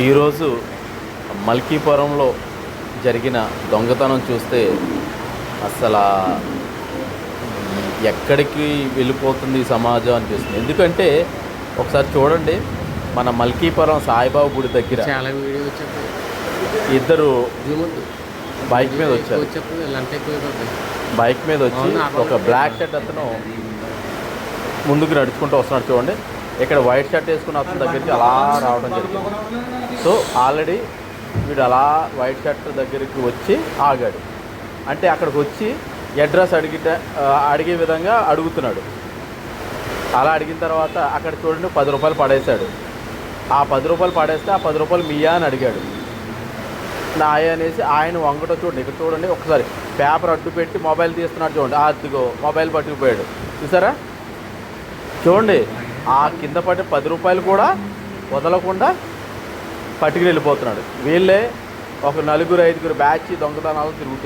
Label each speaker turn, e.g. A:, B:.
A: ఈరోజు మల్కీపురంలో జరిగిన దొంగతనం చూస్తే అసలు ఎక్కడికి వెళ్ళిపోతుంది ఈ సమాజం అనిపిస్తుంది. ఎందుకంటే ఒకసారి చూడండి మన మల్కీపురం సాయిబాబా గుడి దగ్గర ఇద్దరు బైక్ మీద వచ్చారు. బైక్ మీద వచ్చి ఒక బ్లాక్ షర్ట్ అతను ముందుకు నడుచుకుంటూ వస్తున్నాడు చూడండి. ఇక్కడ వైట్ షర్ట్ వేసుకుని అతని దగ్గరికి అలా రావడం జరిగింది. సో ఆల్రెడీ వీడు అలా వైట్ షర్ట్ దగ్గరికి వచ్చి ఆగాడు. అంటే అక్కడికి వచ్చి అడ్రస్ అడిగిట అడిగే విధంగా అడుగుతున్నాడు. అలా అడిగిన తర్వాత అక్కడ చూడండి పది రూపాయలు పడేశాడు. ఆ పది రూపాయలు పడేస్తే ఆ పది రూపాయలు మీయా అని అడిగాడు. నాయ అనేసి ఆయన వంగట చూడండి ఇక్కడ చూడండి ఒకసారి పేపర్ అడ్డు పెట్టి మొబైల్ తీస్తున్నాడు చూడండి. ఆ అద్దుగో మొబైల్ పట్టుకుపోయాడు. చూసారా? చూడండి ఆ కింద పడి పది రూపాయలు కూడా వదలకుండా పట్టుకుని వెళ్ళిపోతున్నాడు వీళ్ళే ఒక నలుగురు ఐదుగురు బ్యాచ్ దొంగతనాలు తిరుగుతున్నారు.